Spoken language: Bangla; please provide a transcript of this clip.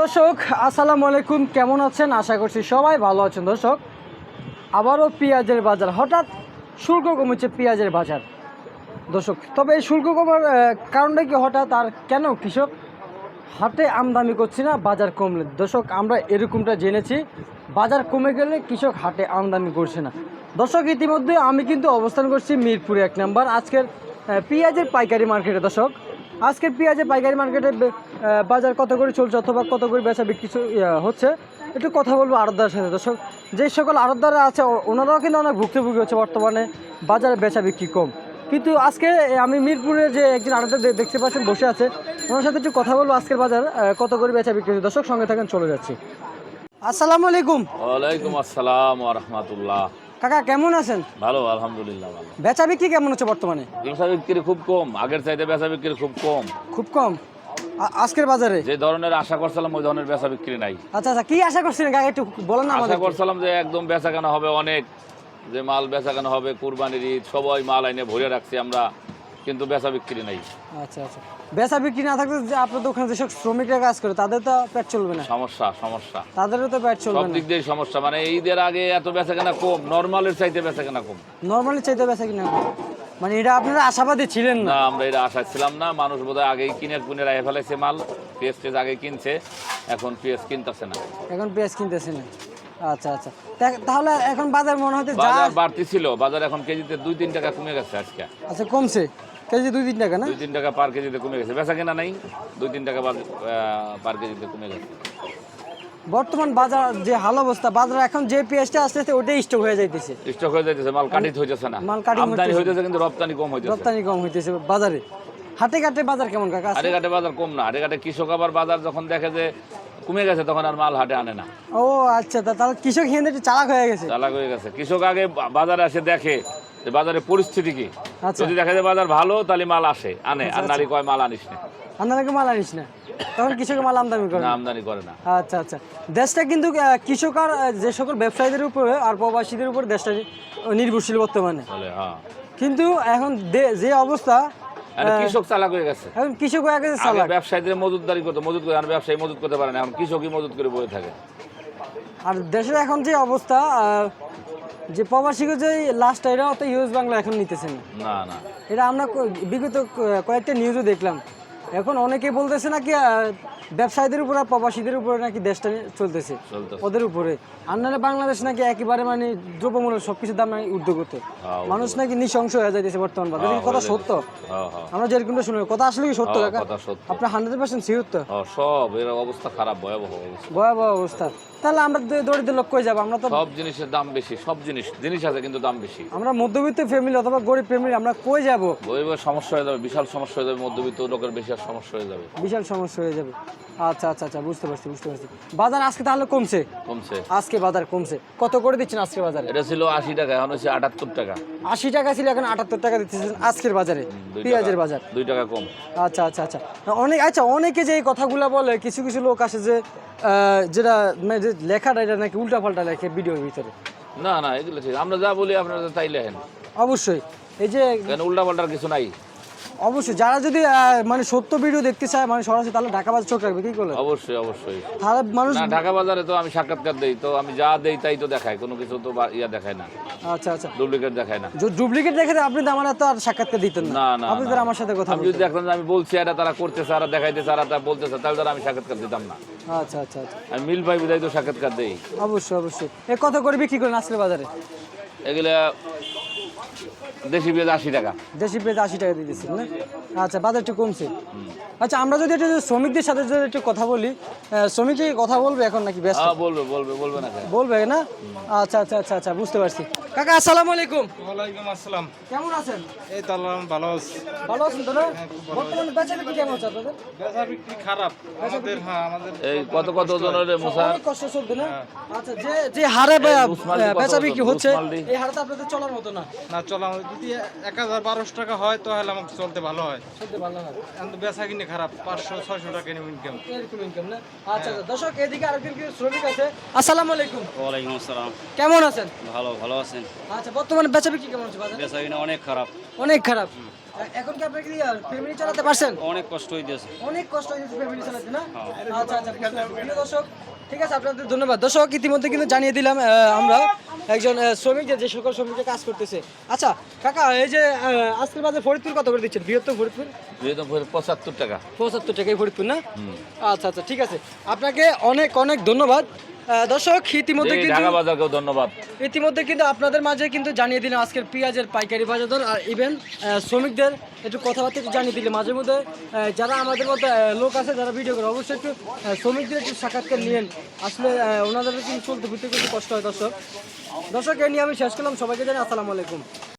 দর্শক, আসসালামু আলাইকুম। কেমন আছেন? আশা করছি সবাই ভালো আছেন দর্শক। আবারও পেঁয়াজের বাজার। হঠাৎ শুল্ক কমেছে পেঁয়াজের বাজার। দর্শক, তবে এই শুল্ক কমার কারণটা কি হঠাৎ আর কেন কৃষক হাটে আমদানি করছে না, বাজার কমলে? দর্শক, আমরা এরকমটা জেনেছি। বাজার কমে গেলে কৃষক হাটে আমদানি করছে না। দর্শক, ইতিমধ্যে আমি কিন্তু অবস্থান করছি মিরপুরে এক নাম্বার। আজকের পেঁয়াজের পাইকারি মার্কেটে। দর্শক আজকের পেঁয়াজের পাইকারি মার্কেটে বাজার কত করে চলছে অথবা কত করে বেচা বিক্রি হচ্ছে? একটু কথা বলব আড়তদারের সাথে। দর্শক, যে সকল আড়তদাররা আছে ওনারাও কিন্তু অনেক ভুক্তভোগী হচ্ছে বর্তমানে বাজারে বেচা বিক্রি কম। কিন্তু আজকে আমি মিরপুরে যে একজন আড়তদার দেখতে পাচ্ছেন, বসে আছে, ওনার সাথে একটু কথা বলব আজকের বাজার কত করে বেচা বিক্রি হচ্ছে। দর্শক, সঙ্গে থাকেন, চলে যাচ্ছি। আসসালামু আলাইকুম। ওয়ালাইকুম আসসালাম রাহমাতুল্লাহ। কাকা কেমন আছেন? ভালো আলহামদুলিল্লাহ ভালো। বেচা বিক্রি কেমন হচ্ছে বর্তমানে? বেচা বিক্রি খুব কম আগের চাইতে বেচা বিক্রি খুব কম। খুব কম? আজকের বাজারে? যে ধরনের আশা করছিলাম ওই ধরনের বেচা বিক্রি নাই। আচ্ছা আচ্ছা কি আশা করছিলেন কাকা একটু বলেন না আশা করছিলাম যে একদম বেচা কেনা হবে অনেক যে মাল বেচা কেনা হবে কুরবানির ঈদ সবাই মাল আইনে ভরে রাখছি আমরা। কিন্তু বেচা বিক্রি নাই। আচ্ছা আচ্ছা। বেচা বিক্রি না থাকলে যে আপনার দোকানে যেসব শ্রমিকরা কাজ করে তাদের তো পেট চলবে না। সমস্যা সমস্যা। তাদেরও তো পেট সব চলবে না। দিক দিয়ে সমস্যা। মানে ঈদের আগে এত বেচা কেনা কম নর্মালের চাইতে বেচা কেনা কম। নর্মালি চাইতে বেচা কিনা মানে এটা আপনারা আশাবাদী ছিলেন না? না আমরা এটা আশা ছিলাম না। মানুষ বোধহয় আগেই কিনে কুনে রাখে ফেলেছে মাল। পেঁয়াজ টেজ আগে কিনছে এখন পেঁয়াজ কিনতেছে না। এখন পেঁয়াজ কিনতেছেন না। আচ্ছা আচ্ছা। তা- তাহলে এখন বাজার মনে হতে যা বাজার বাড়তি ছিল বাজার এখন কেজিতে দুই তিন টাকা কমে গেছে আজকে। আচ্ছা কমছে। কেজি দুই তিন টাকা না? দুই তিন টাকা পার কেজিতে কমে গেছে। বেচা কেনা নাই দুই তিন টাকা পার কেজিতে কমে গেছে। বর্তমান বাজার যে হাল অবস্থা বাজার এখন যে পেঁয়াজটা আসতে আসতে ওটাই স্টক হয়ে যাইতেছে। স্টক হয়ে যাইতেছে মাল কাটিত হইতেছে না। মাল কাটিং আমদানি হইতেছে। কিন্তু রপ্তানি কম হইতেছে। রপ্তানি কম হইতেছে বাজারে। হাটে ঘাটে বাজার কেমন কাকা হাটে ঘাটে বাজার কম না। হাটে ঘাটে কৃষক আবার বাজার যখন দেখে যে কমে গেছে তখন আর মাল হাটে আনে না। ও আচ্ছা তাহলে কৃষক হিন্দু চালাক হয়ে গেছে। চালাক হয়ে গেছে। কৃষক আগে বাজারে আসে দেখে যে বাজারের পরিস্থিতি কি? আচ্ছা। যদি দেখে যে বাজার ভালো তাহলে মাল আসে আনে। আর নারী কয় মাল আনিস না? আপনাকে মাল আনিস না। তখন কৃষকের মাল আমদানি করে। না, আমদানি করে না। আচ্ছা আচ্ছা। দেশটা কিন্তু কৃষক আর যে সকল ব্যবসায়ীদের উপরে আর প্রবাসীদের উপর দেশটা নির্ভরশীল বর্তমানে। হ্যাঁ। কিন্তু এখন যে অবস্থা কৃষক চালাক হয়ে গেছে। এখন কৃষক হয়ে গেছে চালাক। ব্যবসায়ীদের মজুদদারি করতো মজুদ করে আর ব্যবসায়ী মজুদ করতে পারে না। এখন কৃষকই মজুদ করে বসে থাকে। আর দেশের এখন যে অবস্থা যে প্রবাসীকে যে লাস্ট এটা অত ইউজ বাংলা এখন নিতেছেন। না না। না এটা আমরা বিগত কয়েকটা নিউজও দেখলাম। এখন অনেকে বলতেছে নাকি ব্যবসায়ীদের উপরে প্রবাসীদের উপরে নাকি দেশটা চলতেছে ওদের উপরে। আর নাহলে বাংলাদেশ নাকি একেবারে মানে দ্রব্যমূল্য সবকিছুর দাম নাকি ঊর্ধ্ব করতে। হ্যাঁ, মানুষ নাকি নৃশংস হয়ে যাইতেছে বর্তমান বাজারে। হ্যাঁ, কথা সত্য। হ্যাঁ আমরা যেরকমটা শুনি কথা আসলে কি সত্য? কাকা আপনার হান্ড্রেড পার্সেন্ট সিওর তো? সব এর অবস্থা খারাপ ভয়াবহ অবস্থা। ভয়াবহ অবস্থা। তাহলে আমরা দরিদ্র লোক কই যাব? আমরা তো সব জিনিসের দাম বেশি সব জিনিস জিনিস আছে কিন্তু দাম বেশি। আমরা মধ্যবিত্ত ফ্যামিলি অথবা গরিব ফ্যামিলি আমরা কই যাব? সমস্যা হয়ে যাবে বিশাল সমস্যা হয়ে যাবে মধ্যবিত্ত লোকের বেশি সমস্যা হয়ে যাবে। বিশাল সমস্যা হয়ে যাবে। আচ্ছা আচ্ছা আচ্ছা বুঝতে পারছি বুঝতে পারছি। বাজার আজকে তাহলে কমছে? কমছে। আজকে বাজার কমছে। কত করে দিচ্ছেন আজকে বাজারে? এটা ছিল আশি টাকা এখন হচ্ছে আটাত্তর টাকা। আশি টাকা ছিল এখন আটাত্তর টাকা দিতেছেন আজকের বাজারে পেঁয়াজের বাজার। দুই টাকা কম। আচ্ছা আচ্ছা আচ্ছা। অনেক আচ্ছা অনেকে যে এই কথাগুলো বলে কিছু কিছু লোক আসে যে যেটা মানে যে লেখাটা এটা নাকি উল্টা পাল্টা লেখে ভিডিওর ভিতরে। না না এগুলো ঠিক। আমরা যা বলি আপনারা তাই লেখেন। অবশ্যই। এই যে কেন উল্টা পাল্টার কিছু নাই? অবশ্যই যারা যদি মানে সত্য ভিডিও দেখতে চায় মানে সরাসরি তাহলে ঢাকা বাজার চোখ রাখবে কি করলে অবশ্যই অবশ্যই। তাহলে মানুষ না ঢাকা বাজারে তো আমি সাক্ষাৎকার দেই তো আমি যা দেই তাই তো দেখায় কোনো কিছু তো ইয়া দেখায় না। আচ্ছা আচ্ছা। ডুপ্লিকেট দেখায় না। যদি ডুপ্লিকেট দেখে আপনি তো আমার তো আর সাক্ষাৎকার দিতেন না। না আপনি তো আমার সাথে কথা আমি যদি দেখলাম আমি বলছি এটা তারা করতেছে আর দেখাইতেছে আর তারা বলতেছে তাহলে তারা আমি সাক্ষাৎকার দিতাম না। আচ্ছা আচ্ছা আচ্ছা। আমি মিল পাই বিদায় তো সাক্ষাৎকার দেই। অবশ্যই অবশ্যই। এ কত করে বিক্রি করেন আজকের বাজারে? এগুলা দেশি পেঁয়াজ আশি টাকা। দেশি পেঁয়াজ আশি টাকা দিয়ে দিচ্ছেন না? আচ্ছা বাজার একটু কমছে। আচ্ছা আমরা যদি একটু শ্রমিকদের সাথে যদি একটু কথা বলি শ্রমিকে কথা বলবে এখন নাকি ব্যস্ত? হ্যাঁ বলবে বলবে বলবে না বলবে না? আচ্ছা আচ্ছা আচ্ছা আচ্ছা বুঝতে পারছি। কাকা আসসালামু আলাইকুম। ওয়ালাইকুম আসসালাম। কেমন আছেন? এই তো আল্লাহ ভালো আছি। ভালো আছেন তো না? বর্তমানে বেচা বিক্রি কেমন হচ্ছে আপনাদের? বেচা বিক্রি খারাপ। আমাদের হ্যাঁ আমাদের এই কত কত জনের মুসা অনেক কষ্ট চলবে না? আচ্ছা যে যে হারে বেচা বিক্রি হচ্ছে এই হারে তো আপনাদের চলার মতো না। না চলো যদি এক হাজার বারোশো টাকা হয় তাহলে আমাকে চলতে ভালো হয়। চলতে ভালো হয়। এখন তো বেচা কিনে খারাপ পাঁচশো ছয়শো টাকা ইনকাম এরকম ইনকাম না? আচ্ছা আচ্ছা দর্শক এদিকে আরেকজন কি শ্রমিক আছে? আসসালামু আলাইকুম। ওয়ালাইকুম আসসালাম। কেমন আছেন? ভালো ভালো আছেন? আচ্ছা বর্তমানে বেচা বিক্রি কেমন হচ্ছে বাজারে? বেচা কিনা অনেক খারাপ। অনেক খারাপ। এখন কি আপনি কি ফ্যামিলি চালাতে পারছেন? অনেক কষ্ট হইতেছে। অনেক কষ্ট হয়েছে ফ্যামিলি চালাতে না? আচ্ছা আচ্ছা। প্রিয় দর্শক ঠিক আছে আপনাদের ধন্যবাদ। দর্শক ইতিমধ্যে কিন্তু জানিয়ে দিলাম আমরা একজন শ্রমিক যে সকল শ্রমিকের কাজ করতেছে। আচ্ছা কাকা এই যে আজকের বাজারে ফরিদপুর কত করে দিচ্ছেন? বৃহত্তম ফরিদপুর? বৃহত্তম পঁচাত্তর টাকা। পঁচাত্তর টাকায় ফরিদপুর না? আচ্ছা আচ্ছা ঠিক আছে। আপনাকে অনেক অনেক ধন্যবাদ। দর্শক ইতিমধ্যে কিন্তু ঢাকা বাজারকেও ধন্যবাদ। ইতিমধ্যে কিন্তু আপনাদের মাঝে কিন্তু জানিয়ে দিলাম আজকের পেঁয়াজের পাইকারি বাজার দর আর ইভেন শ্রমিকদের একটু কথাবার্তা একটু জানিয়ে দিলে মাঝে মধ্যে যারা আমাদের মধ্যে লোক আছে যারা ভিডিও করে অবশ্যই একটু শ্রমিকদের একটু সাক্ষাৎকার নিয়েন। আসলে ওনাদের কিন্তু চলতে ফিরতে কিন্তু কষ্ট হয় দর্শক। দর্শক এ নিয়ে আমি শেষ করলাম। সবাইকে জানি আসসালামু আলাইকুম।